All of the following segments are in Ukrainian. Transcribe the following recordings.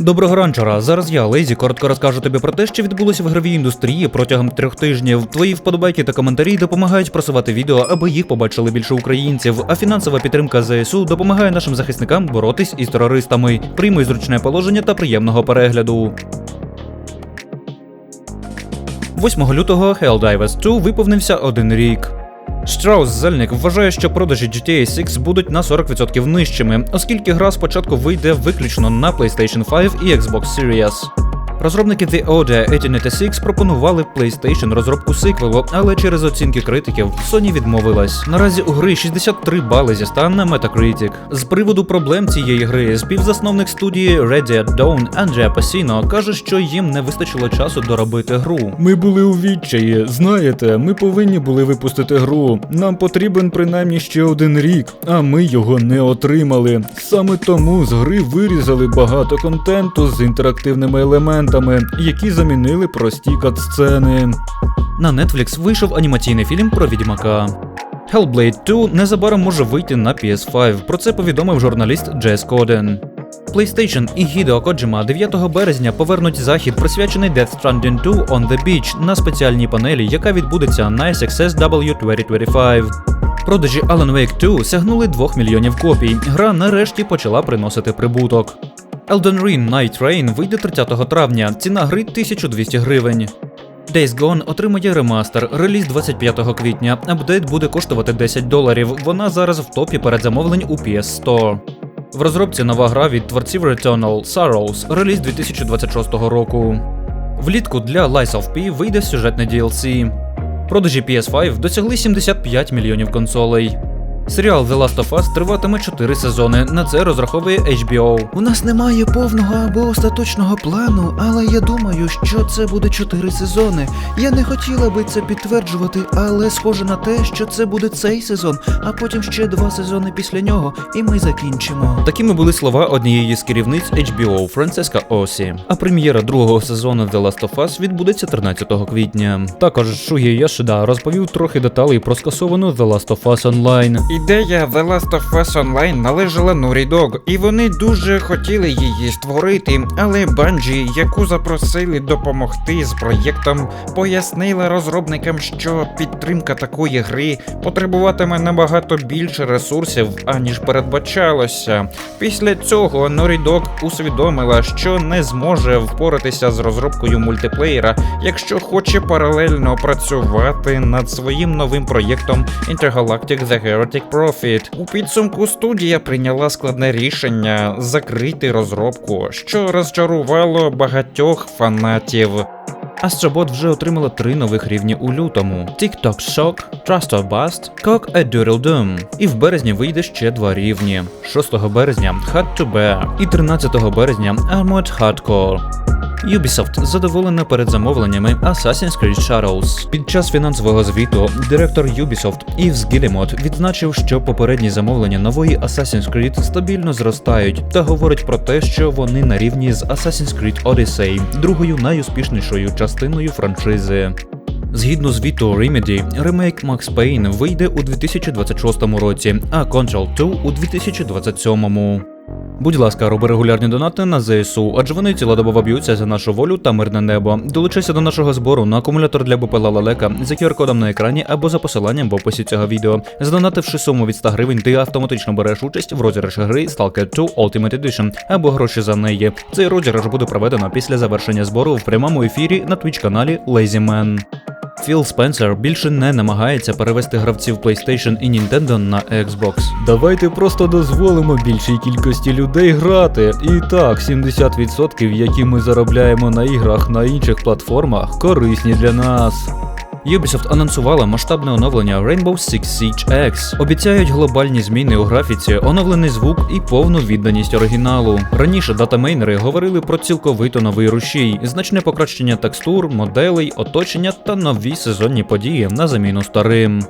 Доброго ранчора. Зараз я, Лейзі, коротко розкажу тобі про те, що відбулося в ігровій індустрії протягом трьох тижнів. Твої вподобайки та коментарі допомагають просувати відео, аби їх побачили більше українців. А фінансова підтримка ЗСУ допомагає нашим захисникам боротись із терористами. Приймуй зручне положення та приємного перегляду. 8 лютого Helldivers 2 виповнився один рік. Штраус Зельник вважає, що продажі GTA 6 будуть на 40% нижчими, оскільки гра спочатку вийде виключно на PlayStation 5 і Xbox Series. Розробники The Order 1886 пропонували PlayStation розробку сиквелу, але через оцінки критиків Sony відмовилась. Наразі у гри 63 бали зі 100 на Metacritic. З приводу проблем цієї гри співзасновник студії Red Dead Dawn Анджеа Пасіно каже, що їм не вистачило часу доробити гру. Ми були у відчаї. Знаєте, ми повинні були випустити гру. Нам потрібен принаймні ще один рік, а ми його не отримали. Саме тому з гри вирізали багато контенту з інтерактивними елементами, які замінили прості катсцени. На Netflix вийшов анімаційний фільм про відьмака. Hellblade 2 незабаром може вийти на PS5. Про це повідомив журналіст Джес Коден. PlayStation і Hideo Kojima 9 березня повернуть захід, присвячений Death Stranding 2 on the Beach на спеціальній панелі, яка відбудеться на SXSW 2025. Продажі Alan Wake 2 сягнули 2 мільйонів копій. Гра нарешті почала приносити прибуток. Elden Ring Night Rain вийде 30 травня. Ціна гри 1200 гривень. Days Gone отримає ремастер, реліз 25 квітня. Апдейт буде коштувати 10 доларів. Вона зараз в топі передзамовлень у PS Store. В розробці нова гра від творців Returnal Sorrows, реліз 2026 року. Влітку для Lies of P вийде сюжетне DLC. Продажі PS5 досягли 75 мільйонів консолей. Серіал The Last of Us триватиме 4 сезони. На це розраховує HBO. У нас немає повного або остаточного плану, але я думаю, що це буде чотири сезони. Я не хотіла би це підтверджувати, але схоже на те, що це буде цей сезон, а потім ще два сезони після нього, і ми закінчимо. Такими були слова однієї з керівниць HBO Францеска Осі. А прем'єра другого сезону The Last of Us відбудеться 13 квітня. Також Шугі Яшида розповів трохи деталей про скасовану The Last of Us Online. Ідея The Last of Us Online належала Naughty Dog, і вони дуже хотіли її створити, але Bungie, яку запросили допомогти з проєктом, пояснила розробникам, що підтримка такої гри потребуватиме набагато більше ресурсів, аніж передбачалося. Після цього Naughty Dog усвідомила, що не зможе впоратися з розробкою мультиплеєра, якщо хоче паралельно працювати над своїм новим проєктом Intergalactic The Heretic Profit. У підсумку студія прийняла складне рішення закрити розробку, що розчарувало багатьох фанатів. Астробот вже отримала три нових рівні у лютому: TikTok Shock, Trust or Bust, Cock a Doodle Doom. І в березні вийде ще два рівні: 6 березня Hard to Bear і 13 березня Armored Hardcore. Ubisoft задоволена передзамовленнями Assassin's Creed Shadows. Під час фінансового звіту директор Ubisoft Івс Гілімот відзначив, що попередні замовлення нової Assassin's Creed стабільно зростають та говорить про те, що вони на рівні з Assassin's Creed Odyssey, другою найуспішнішою частиною франшизи. Згідно звіту Remedy, ремейк Max Payne вийде у 2026 році, а Control 2 у 2027. Будь ласка, роби регулярні донати на ЗСУ, адже вони цілодобово б'ються за нашу волю та мирне небо. Долучайся до нашого збору на акумулятор для БПЛА Лелека за QR-кодом на екрані або за посиланням в описі цього відео. Здонативши суму від 100 гривень, ти автоматично береш участь в розіграші гри Stalker 2 Ultimate Edition або гроші за неї. Цей розіграш буде проведено після завершення збору в прямому ефірі на твіч-каналі LazyMan. Філ Спенсер більше не намагається перевести гравців PlayStation і Nintendo на Xbox. Давайте просто дозволимо більшій кількості людей грати. І так, 70% які ми заробляємо на іграх на інших платформах, корисні для нас. Ubisoft анонсувала масштабне оновлення Rainbow Six Siege X. Обіцяють глобальні зміни у графіці, оновлений звук і повну відданість оригіналу. Раніше датамейнери говорили про цілковито новий рушій, значне покращення текстур, моделей, оточення та нові сезонні події на заміну старим.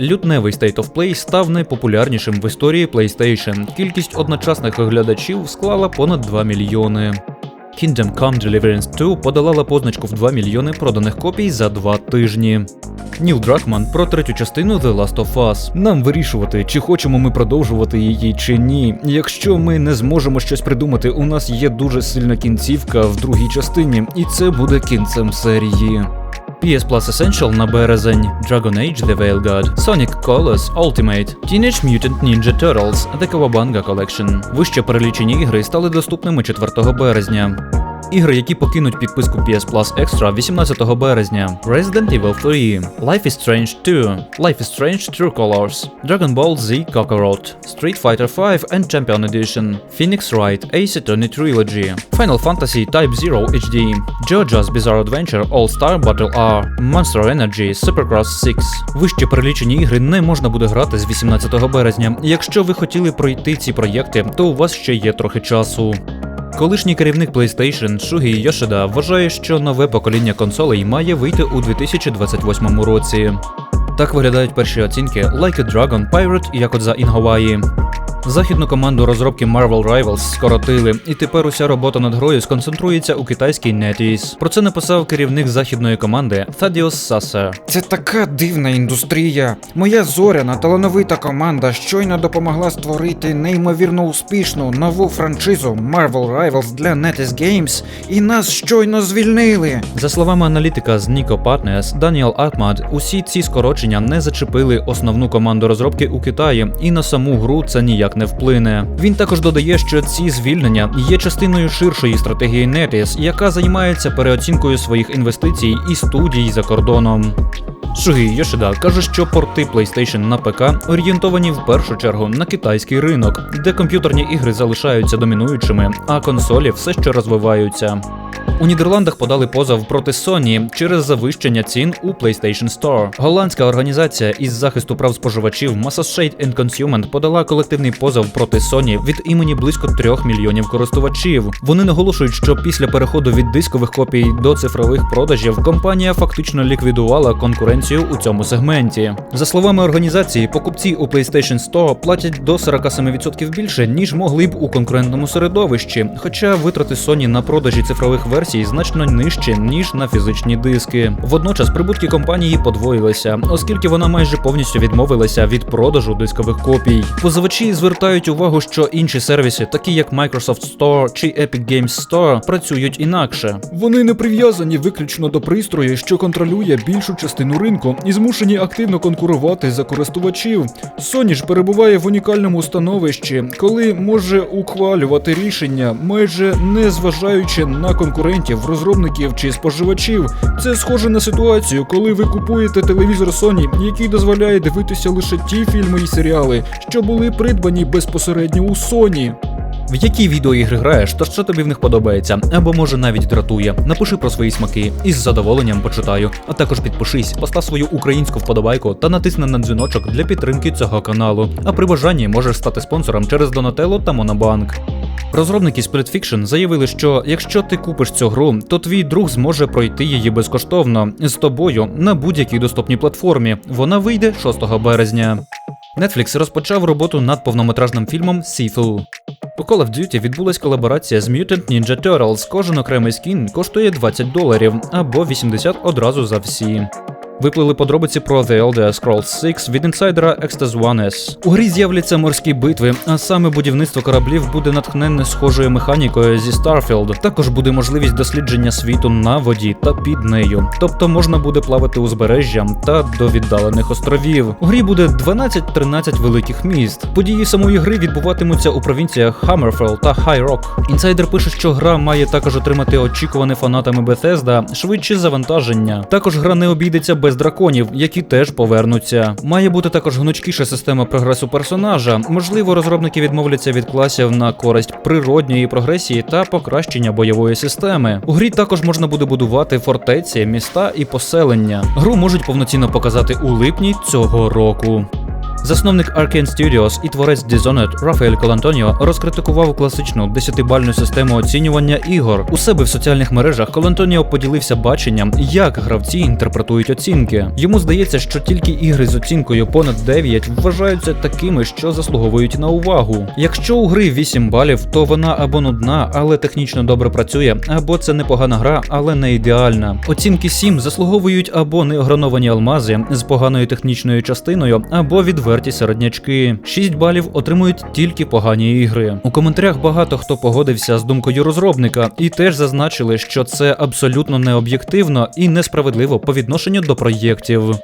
Лютневий State of Play став найпопулярнішим в історії PlayStation. Кількість одночасних глядачів склала понад 2 мільйони. Kingdom Come Deliverance 2 подолала позначку в 2 мільйони проданих копій за 2 тижні. Ніл Дракман про третю частину The Last of Us. Нам вирішувати, чи хочемо ми продовжувати її чи ні. Якщо ми не зможемо щось придумати, у нас є дуже сильна кінцівка в другій частині, і це буде кінцем серії. PS Plus Essential на березень, Dragon Age The Veilguard, Sonic Colors Ultimate, Teenage Mutant Ninja Turtles The Kawabanga Collection. Вище перелічені ігри стали доступними 4 березня. Ігри, які покинуть підписку PS Plus Extra 18 березня. Resident Evil 3, Life is Strange 2, Life is Strange True Colors, Dragon Ball Z Kakarot, Street Fighter 5 and Champion Edition, Phoenix Wright Ace Attorney Trilogy, Final Fantasy Type 0 HD, JoJo's Bizarre Adventure All-Star Battle R, Monster Energy Supercross 6. Вище перелічені ігри не можна буде грати з 18 березня. Якщо ви хотіли пройти ці проєкти, то у вас ще є трохи часу. Колишній керівник PlayStation Шугі Йошида вважає, що нове покоління консолей має вийти у 2028 році. Так виглядають перші оцінки Like a Dragon Pirate in Hawaii. Західну команду розробки Marvel Rivals скоротили, і тепер уся робота над грою сконцентрується у китайській NetEase. Про це написав керівник західної команди Thaddeus Sasser. Це така дивна індустрія. Моя зоряна талановита команда щойно допомогла створити неймовірно успішну нову франшизу Marvel Rivals для NetEase Games, і нас щойно звільнили. За словами аналітика з Nico Partners Даніел Атмад, усі ці скорочення не зачепили основну команду розробки у Китаї, і на саму гру це ніяк не вплине. Він також додає, що ці звільнення є частиною ширшої стратегії NetEase, яка займається переоцінкою своїх інвестицій і студій за кордоном. Шугі Йошида каже, що порти PlayStation на ПК орієнтовані в першу чергу на китайський ринок, де комп'ютерні ігри залишаються домінуючими, а консолі все ще розвиваються. У Нідерландах подали позов проти Sony через завищення цін у PlayStation Store. Голландська організація із захисту прав споживачів Massachusett and Consumer подала колективний позов проти Sony від імені близько 3 мільйонів користувачів. Вони наголошують, що після переходу від дискових копій до цифрових продажів компанія фактично ліквідувала конкуренцію у цьому сегменті. За словами організації, покупці у PlayStation Store платять до 47% більше, ніж могли б у конкурентному середовищі, хоча витрати Sony на продажі цифрових версій значно нижчі, ніж на фізичні диски. Водночас прибутки компанії подвоїлися, оскільки вона майже повністю відмовилася від продажу дискових копій. Позивачі звертають увагу, що інші сервіси, такі як Microsoft Store чи Epic Games Store, працюють інакше. Вони не прив'язані виключно до пристрою, що контролює більшу частину ринку, і змушені активно конкурувати за користувачів. Sony ж перебуває в унікальному становищі, коли може ухвалювати рішення, майже не зважаючи на конкурентів, розробників чи споживачів. Це схоже на ситуацію, коли ви купуєте телевізор Sony, який дозволяє дивитися лише ті фільми і серіали, що були придбані безпосередньо у Sony. В які відеоігри граєш, та що тобі в них подобається, або може навіть дратує. Напиши про свої смаки і з задоволенням почитаю. А також підпишись, постав свою українську вподобайку та натисни на дзвіночок для підтримки цього каналу. А при бажанні можеш стати спонсором через Donatello та Monobank. Розробники Split Fiction заявили, що якщо ти купиш цю гру, то твій друг зможе пройти її безкоштовно з тобою на будь-якій доступній платформі. Вона вийде 6 березня. Netflix розпочав роботу над повнометражним фільмом Сіфу. У Call of Duty відбулась колаборація з Mutant Ninja Turtles. Кожен окремий скін коштує 20 доларів або 80 одразу за всі. Виплили подробиці про The Elder Scrolls 6 від інсайдера Extras One S. У грі з'являться морські битви, а саме будівництво кораблів буде натхненне схожою механікою зі Starfield. Також буде можливість дослідження світу на воді та під нею. Тобто можна буде плавати узбережжям та до віддалених островів. У грі буде 12-13 великих міст. Події самої гри відбуватимуться у провінціях Hammerfell та High Rock. Інсайдер пише, що гра має також отримати очікуване фанатами Bethesda швидше завантаження. Також гра не обійдеться без драконів, які теж повернуться. Має бути також гнучкіша система прогресу персонажа. Можливо, розробники відмовляться від класів на користь природньої прогресії та покращення бойової системи. У грі також можна буде будувати фортеці, міста і поселення. Гру можуть повноцінно показати у липні цього року. Засновник Arkane Studios і творець Dishonored Рафаель Колантоніо розкритикував класичну 10-бальну систему оцінювання ігор. У себе в соціальних мережах Колантоніо поділився баченням, як гравці інтерпретують оцінки. Йому здається, що тільки ігри з оцінкою понад 9 вважаються такими, що заслуговують на увагу. Якщо у гри 8 балів, то вона або нудна, але технічно добре працює, або це непогана гра, але не ідеальна. Оцінки 7 заслуговують або неограновані алмази з поганою технічною частиною, або відверті середнячки. 6 балів отримують тільки погані ігри. У коментарях багато хто погодився з думкою розробника і теж зазначили, що це абсолютно необ'єктивно і несправедливо по відношенню до проєктів.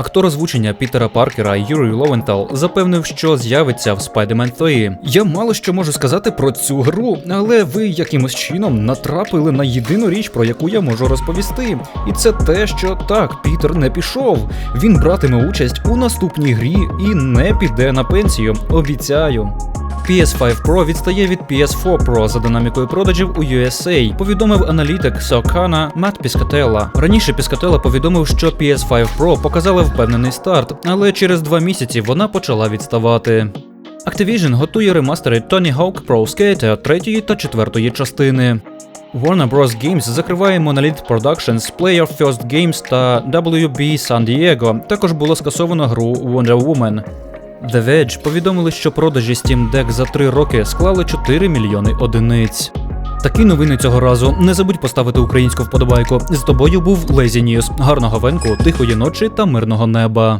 Актор озвучення Пітера Паркера Юрій Ловентал запевнив, що з'явиться в Spider-Man 3. Я мало що можу сказати про цю гру, але ви якимось чином натрапили на єдину річ, про яку я можу розповісти. І це те, що так, Пітер не пішов. Він братиме участь у наступній грі і не піде на пенсію. Обіцяю. PS5 Pro відстає від PS4 Pro за динамікою продажів у USA, повідомив аналітик Сокана Мат Піскателла. Раніше Піскателла повідомив, що PS5 Pro показала впевнений старт, але через два місяці вона почала відставати. Activision готує ремастери Tony Hawk Pro Skater 3 та 4 частини. Warner Bros. Games закриває Monolith Productions, Player First Games та WB San Diego. Також було скасовано гру Wonder Woman. The Verge повідомили, що продажі Steam Deck за 3 роки склали 4 мільйони одиниць. Такі новини цього разу. Не забудь поставити українську вподобайку. З тобою був Лезі Ньюс. Гарного венку, тихої ночі та мирного неба.